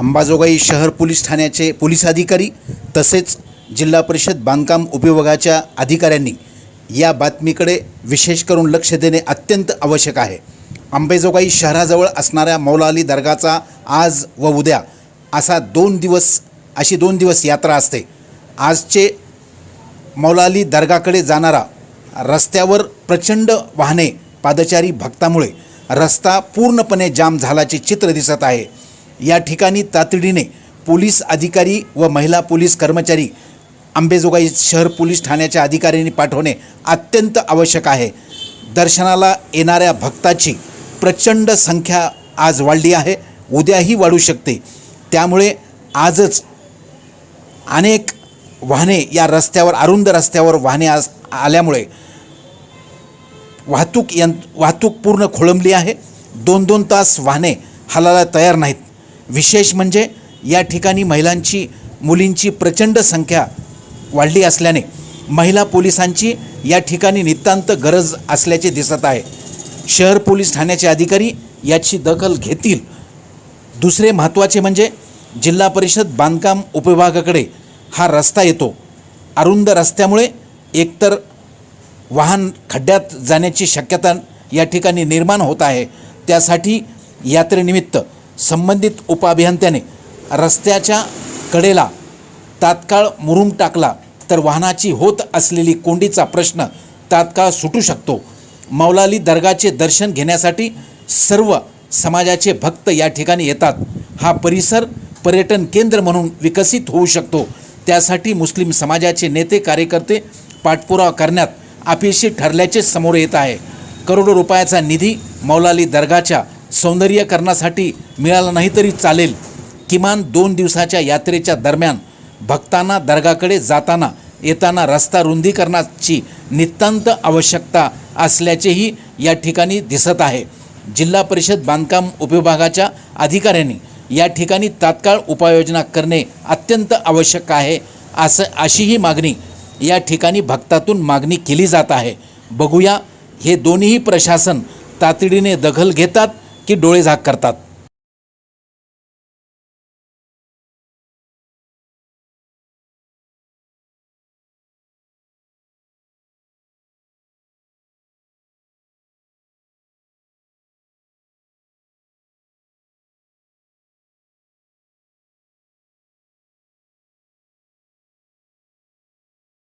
अंबाजोगाई शहर पोलीस ठाण्याचे पोलीस अधिकारी तसेच जिल्हा परिषद बांधकाम उपविभागाच्या अधिकाऱ्यांनी या बातमीकडे विशेष करून लक्ष देणे अत्यंत आवश्यक आहे. अंबेजोगाई शहराजवळ असणाऱ्या मौला अली दर्गाचा आज व उद्या असा दोन दिवस अशी दोन दिवस यात्रा असते. आजचे मौला अली दर्गाकडे जाणारा रस्त्यावर प्रचंड वाहने पादचारी भक्तामुळे रस्ता पूर्णपणे जाम झाल्याचे चित्र दिसत आहे. या ठिकाणी तातडीने पोलीस अधिकारी व महिला पोलीस कर्मचारी अंबेजोगाई शहर पोलीस ठाण्याच्या अधिकाऱ्यांनी पाठवणे अत्यंत आवश्यक आहे. दर्शनाला येणाऱ्या भक्ताची प्रचंड संख्या आज वाढली आहे. उद्याही वाढू शकते. त्यामुळे आजच अनेक वाहने या रस्त्यावर अरुंद रस्त्यावर वाहने आज आल्यामुळे वाहतूक यंत वाहतूक पूर्ण खोळंबली आहे. दोन दोन तास वाहने हलायला तयार नाहीत. विशेष म्हणजे या ठिकाणी महिलांची मुलींची प्रचंड संख्या वाढली असल्याने महिला पोलिसांची या ठिकाणी नितांत गरज असल्याचे दिसत आहे. शहर पोलीस ठाण्याचे अधिकारी याची दखल घेतील. दुसरे महत्त्वाचे म्हणजे जिल्हा परिषद बांधकाम उपविभागाकडे हा रस्ता येतो. अरुंद रस्त्यामुळे एकतर वाहन खड्ड्यात जाण्याची शक्यता या ठिकाणी निर्माण होत आहे. त्यासाठी यात्रेनिमित्त संबंधित उपअभियंत्याने रस्त्याच्या कडेला तात्काळ मुरूम टाकला तर वाहनाची होत असलेली कोंडीचा प्रश्न तात्काळ सुटू शकतो. मौलाली दर्गाचे दर्शन घेण्यासाठी सर्व समाजाचे भक्त या ठिकाणी येतात. हा परिसर पर्यटन केंद्र म्हणून विकसित होऊ शकतो. त्यासाठी मुस्लिम समाजाचे नेते कार्यकर्ते पाठपुरावा करण्यात अपयशी ठरल्याचे समोर येत आहे. करोडो रुपयाचा निधी मौलाली दर्गाच्या सौंदर्यकरणासाठी मिळाला नाही तरी चालेल. किमान दोन दिवसाच्या यात्रेच्या दरम्यान भक्तांना दर्गाकडे जाताना येताना रस्ता रुंदीकरणाची नितांत आवश्यकता असल्याचेही या ठिकाणी दिसत आहे. जिल्हा परिषद बांधकाम उपविभागाच्या अधिकाऱ्यांनी या ठिकाणी तात्काळ उपाययोजना करणे अत्यंत आवश्यक आहे असं अशीही मागणी या ठिकाणी भक्तातून मागणी केली जात आहे. बघूया हे दोन्हीही प्रशासन तातडीने दखल घेतात की डोळे झाक करतात.